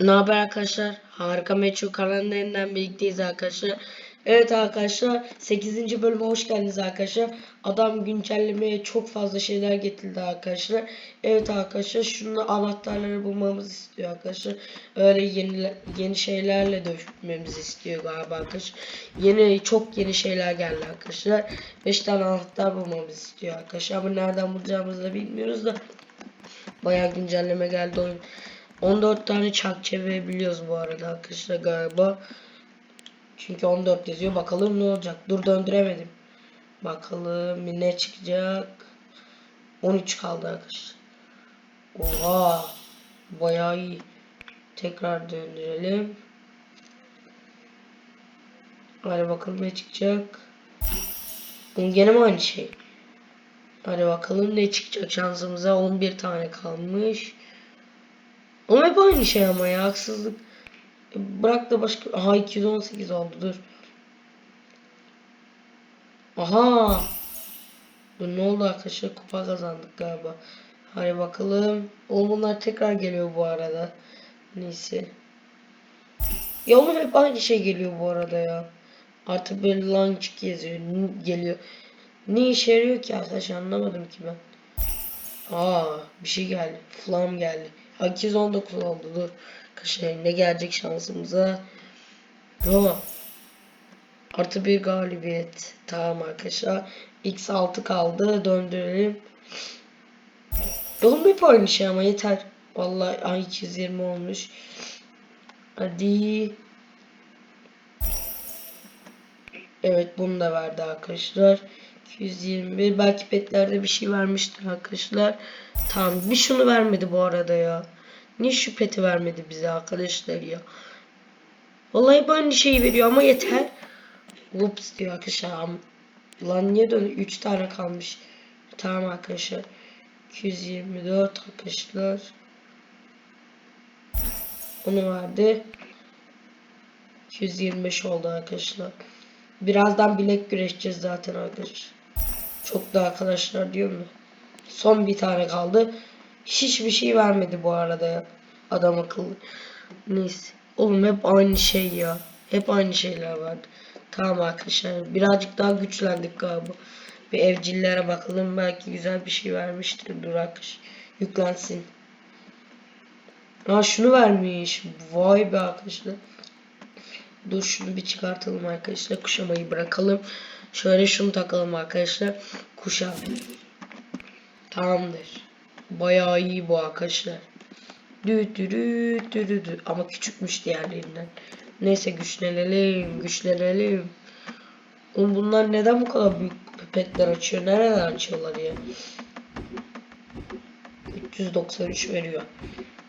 Ne haber arkadaşlar? Harika Meçhul kanallarından birlikteyiz arkadaşlar. Evet arkadaşlar 8. bölüme hoş geldiniz arkadaşlar. Adam güncellemeye çok fazla şeyler getirdi arkadaşlar. Evet arkadaşlar şunu anahtarları bulmamızı istiyor arkadaşlar. Öyle yeni yeni şeylerle dövüşmemizi istiyor galiba arkadaşlar. Yeni çok yeni şeyler geldi arkadaşlar. 5 tane anahtar bulmamızı istiyor arkadaşlar. Ama nereden bulacağımızı da bilmiyoruz da. Bayağı güncelleme geldi oyun. 14 tane çak çevirebiliyoruz bu arada arkadaşlar galiba. Çünkü 14 yazıyor. Bakalım ne olacak. Dur döndüremedim. Bakalım ne çıkacak. 13 kaldı arkadaşlar. Oha. Bayağı iyi. Tekrar döndürelim. Hadi bakalım ne çıkacak. Gene mi aynı şey? Hadi bakalım ne çıkacak şansımıza. 11 tane kalmış. Ama hep aynı şey ama ya haksızlık. Bırak da başka... Aha 218 oldu dur. Aha. Dur ne oldu arkadaşlar kupa kazandık galiba. Hadi bakalım. Oğlum bunlar tekrar geliyor bu arada. Neyse. Ya oğlum hep aynı şey geliyor bu arada ya. Artık böyle launch yazıyor. n- Geliyor. Ne işe yarıyor ki arkadaşlar anlamadım ki ben. Aa bir şey geldi. Flam geldi. Ha, 219 oldu dur. Arkadaşlar ne gelecek şansımıza. Ama artı bir galibiyet. Tamam arkadaşlar. X6 kaldı. Döndürelim. Oğlum hep aynı şey ama yeter. Vallahi ay 220 olmuş. Hadi. Evet bunu da verdi arkadaşlar. 221 belki petlerde bir şey vermiştir arkadaşlar. Tamam bir şunu vermedi bu arada ya. Niye şu peti vermedi bize arkadaşlar ya. Vallahi hep aynı şeyi veriyor ama yeter. Ups diyor arkadaşlar. Lan niye dön 3 tane kalmış. Tamam arkadaşlar. 224 arkadaşlar. Onu verdi. 225 oldu arkadaşlar. Birazdan bilek güreşeceğiz zaten arkadaşlar. Çok da arkadaşlar diyor mu? Son bir tane kaldı. Hiçbir şey vermedi bu arada ya. Adam akıllı. Neyse. Oğlum hep aynı şey ya. Hep aynı şeyler vardı. Tamam arkadaşlar. Birazcık daha güçlendik galiba. Bir evcillere bakalım. Belki güzel bir şey vermiştir. Dur arkadaşlar. Yüklensin. Ha şunu vermiş. Vay be arkadaşlar. Dur şunu bir çıkartalım arkadaşlar. Kuşamayı bırakalım. Şöyle şunu takalım arkadaşlar. Kuşam. Tamamdır. Bayağı iyi bu arkadaşlar. Dü dü dü dü. Ama küçükmüş diğerlerinden. Neyse güçlenelim. Güçlenelim. Oğlum bunlar neden bu kadar büyük pipetler açıyor? Nereden açıyorlar ya? 393 veriyor.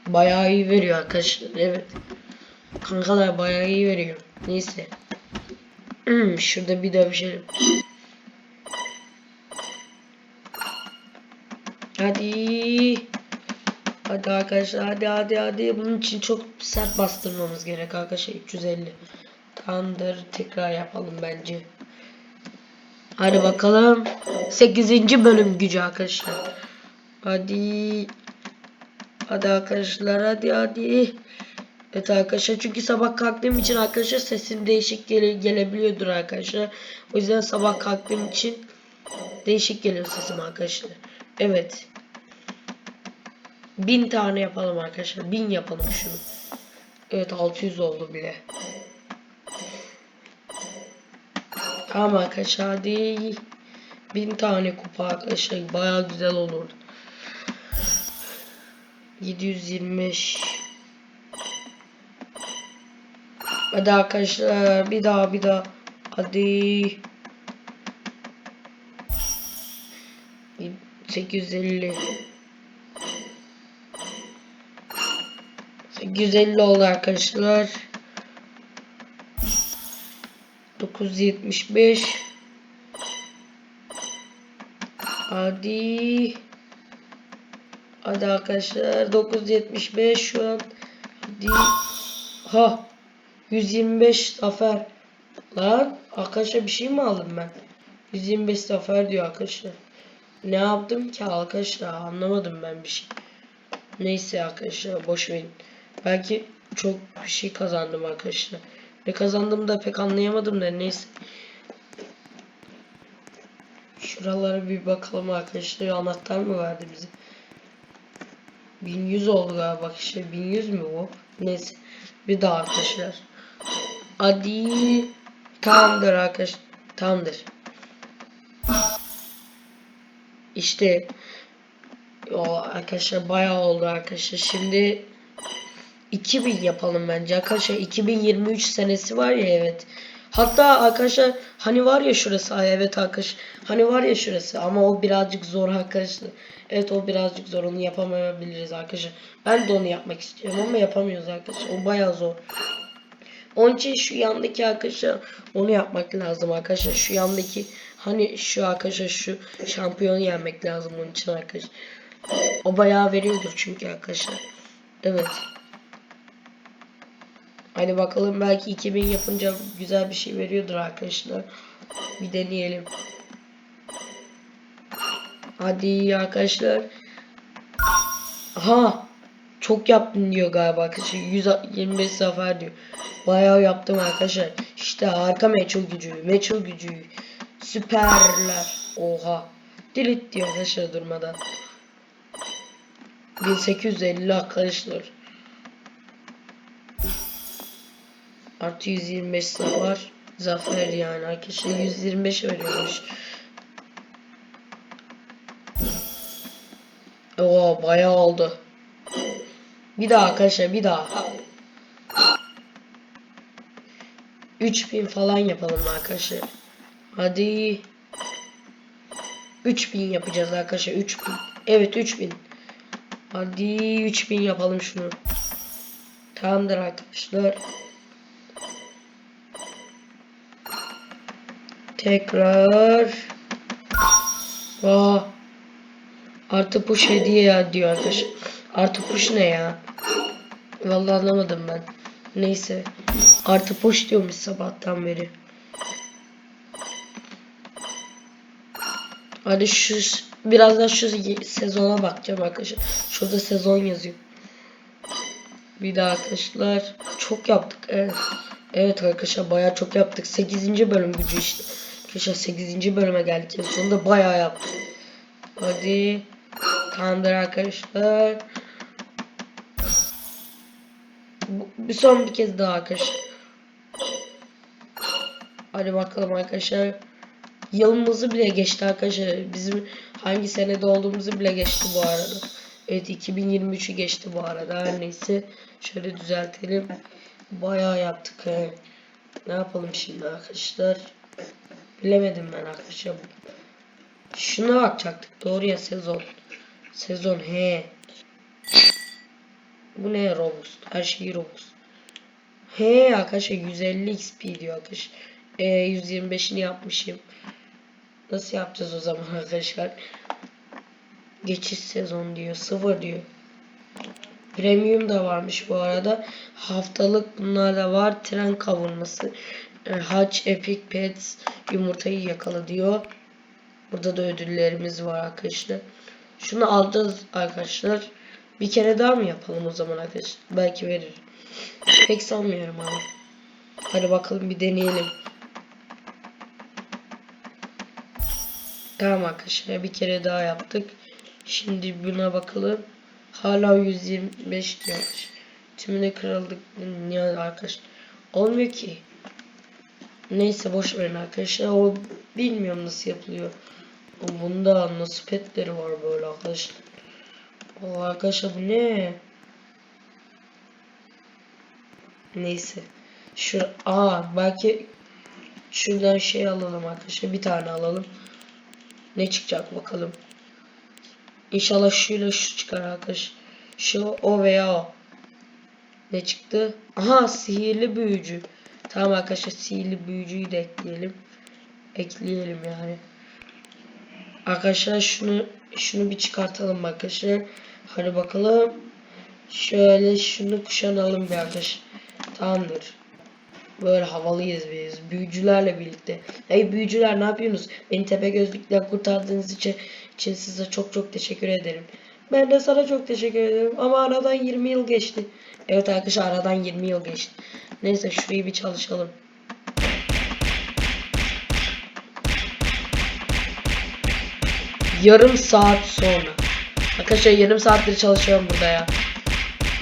Bayağı iyi veriyor arkadaşlar. Evet. Kankalar bayağı iyi veriyor. Neyse. Hmm, şurada bir dövüşelim. Hadi. Hadi arkadaşlar hadi hadi hadi. Bunun için çok sert bastırmamız gerek arkadaşlar. 350. Tamamdır. Tekrar yapalım bence. Hadi bakalım. 8. bölüm gücü arkadaşlar. Hadi. Hadi arkadaşlar hadi hadi. Evet arkadaşlar çünkü sabah kalktığım için arkadaşlar sesim değişik gele gelebiliyordur arkadaşlar. O yüzden sabah kalktığım için değişik geliyor sesim arkadaşlar. Evet. Bin tane yapalım arkadaşlar. Bin yapalım şunu. Evet 600 oldu bile. Tamam arkadaşlar hadi. Bin tane kupa arkadaşlar. Baya güzel olurdu. 725 Hadi arkadaşlar bir daha bir daha. Hadi. 850 850 oldu arkadaşlar. 975 Hadi. Hadi arkadaşlar 975 şu an. Hadi. Ha. 125 zafer. Lan arkadaşlar bir şey mi aldım ben? 125 zafer diyor arkadaşlar. Ne yaptım ki arkadaşlar anlamadım ben bir şey. Neyse arkadaşlar boş verin. Belki çok bir şey kazandım arkadaşlar. Ne kazandım da pek anlayamadım da neyse. Şuralara bir bakalım arkadaşlar. Anahtar mı verdi bize? 1100 oldu galiba arkadaşlar. 1100 mü o? Neyse. Bir daha arkadaşlar. Hadi. Tamamdır arkadaşlar. Tamamdır. İşte o arkadaşlar bayağı oldu arkadaşlar. Şimdi 2000 yapalım bence arkadaşlar. 2023 senesi var ya evet. Hatta arkadaşlar hani var ya şurası evet arkadaşlar. Hani var ya şurası ama o birazcık zor arkadaşlar. Evet o birazcık zor onu yapamayabiliriz arkadaşlar. Ben de onu yapmak istiyorum ama yapamıyoruz arkadaşlar. O bayağı zor. Onun için şu yandaki arkadaşlar onu yapmak lazım arkadaşlar. Şu yandaki hani şu arkadaşlar şu şampiyonu yenmek lazım onun için arkadaşlar. O bayağı veriyordur çünkü arkadaşlar. Evet. Hani bakalım belki 2000 yapınca güzel bir şey veriyordur arkadaşlar. Bir deneyelim. Hadi arkadaşlar. Aha. Çok yaptın diyor galiba arkadaşlar. 125 zafer diyor. Bayağı yaptım arkadaşlar. İşte harika meçhul gücü. Meçhul gücü. Süperler. Oha. Delete diyor arkadaşlar durmadan. 1850 arkadaşlar. Artı 125 zafer. Zafer yani arkadaşlar 125 veriyormuş. Oo bayağı oldu. Bir daha arkadaşlar bir daha. 3000 falan yapalım arkadaşlar. Hadi. 3000 yapacağız arkadaşlar 3000. Evet 3000. Hadi 3000 yapalım şunu. Tamamdır arkadaşlar. Tekrar. Aa. Artı push hediye ya diyor arkadaşlar. Artı push ne ya? Vallahi anlamadım ben. Neyse. Artı push diyormuş sabahtan beri. Hadi şu birazdan şu sezona bakacağım arkadaşlar. Şurada sezon yazıyor. Bir daha arkadaşlar. Çok yaptık. Evet. Evet arkadaşlar bayağı çok yaptık. 8. bölüm gücü işte. Arkadaşlar 8. bölüme geldik. Sonunda bayağı yaptık. Hadi. Tamamdır arkadaşlar. Bir son bir kez daha arkadaşlar. Hadi bakalım arkadaşlar. Yılımızı bile geçti arkadaşlar. Bizim hangi senede olduğumuzu bile geçti bu arada. Evet 2023'ü geçti bu arada. Her neyse. Şöyle düzeltelim. Bayağı yaptık. He. Ne yapalım şimdi arkadaşlar? Bilemedim ben arkadaşlar. Şuna bakacaktık. Doğru ya sezon. Sezon he. Bu ne Robux? Her şey Robux. He arkadaşlar 150 XP diyor arkadaşlar. E, 125'ini yapmışım. Nasıl yapacağız o zaman arkadaşlar? Geçiş sezon diyor. Sıfır diyor. Premium da varmış bu arada. Haftalık bunlar da var. Tren kavurması. E, Haç, Epic Pets yumurtayı yakala diyor. Burada da ödüllerimiz var arkadaşlar. Şunu alacağız arkadaşlar. Bir kere daha mı yapalım o zaman arkadaşlar? Belki verir. Pek sanmıyorum ama. Hadi bakalım bir deneyelim. Tamam arkadaşlar bir kere daha yaptık. Şimdi buna bakalım. Hala 125 diyormuş. Tümüne kırıldık. Niye arkadaş? Olmuyor ki. Neyse boş verin arkadaşlar. O bilmiyorum nasıl yapılıyor. Bunda nasıl petleri var böyle arkadaşlar. O arkadaşlar bu ne? Neyse. Şu aa belki şuradan şey alalım arkadaşlar. Bir tane alalım. Ne çıkacak bakalım. İnşallah şuyla şu çıkar arkadaş. Şu o veya o. Ne çıktı? Aha sihirli büyücü. Tamam arkadaşlar sihirli büyücüyü de ekleyelim. Ekleyelim yani. Arkadaşlar şunu şunu bir çıkartalım arkadaşlar. Hadi bakalım. Şöyle şunu kuşanalım bir arkadaş. Tamamdır. Böyle havalıyız biz. Büyücülerle birlikte. Hey büyücüler ne yapıyorsunuz? Beni tepe gözlükle kurtardığınız için, için size çok çok teşekkür ederim. Ben de sana çok teşekkür ederim. Ama aradan 20 yıl geçti. Evet arkadaşlar aradan 20 yıl geçti. Neyse şurayı bir çalışalım. Yarım saat sonra. Arkadaşlar yarım saattir çalışıyorum burada ya.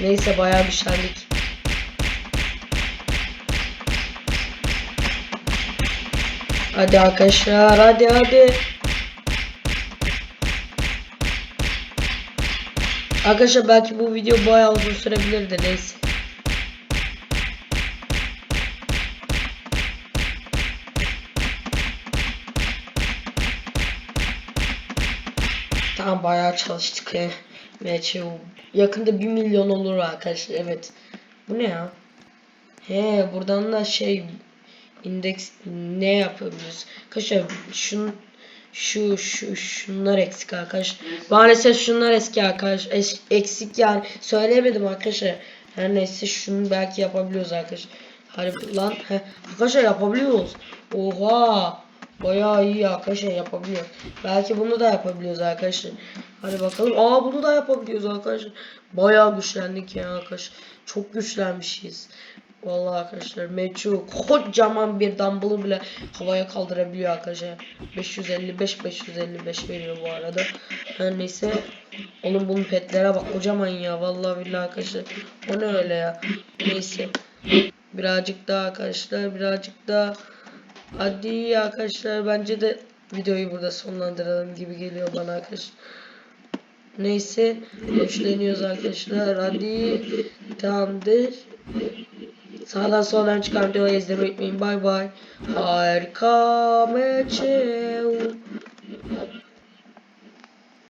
Neyse bayağı güçlendik. Hadi arkadaşlar hadi hadi. Arkadaşlar belki bu video bayağı uzun sürebilir de neyse. Tamam bayağı çalıştık. MCU. Yakında 1 milyon olur arkadaşlar evet. Bu ne ya? He buradan da şey indeks ne yapabiliriz? Arkadaşlar şun şu şu şunlar eksik arkadaş. Maalesef şunlar eski arkadaş. Eksik yani söyleyemedim arkadaşlar. Her neyse şunu belki yapabiliyoruz arkadaşlar. Hadi lan he. Arkadaşlar yapabiliyoruz. Oha. Bayağı iyi arkadaşlar yapabiliyor. Belki bunu da yapabiliyoruz arkadaşlar. Hadi bakalım. Aa bunu da yapabiliyoruz arkadaşlar. Bayağı güçlendik ya arkadaşlar. Çok güçlenmişiz. Vallahi arkadaşlar Mechu kocaman bir dumbbell'ı bile havaya kaldırabiliyor arkadaşlar. 555 555 veriyor bu arada. Her neyse. Oğlum bunun petlere bak kocaman ya. Vallahi billahi arkadaşlar. O ne öyle ya. Neyse. Birazcık daha arkadaşlar. Birazcık daha. Hadi arkadaşlar bence de videoyu burada sonlandıralım gibi geliyor bana arkadaşlar. Neyse. Güçleniyoruz arkadaşlar. Hadi. Tamamdır. Sağdan soldan videoyu izlemeyi unutmayın. Bay bay. Harika meçe.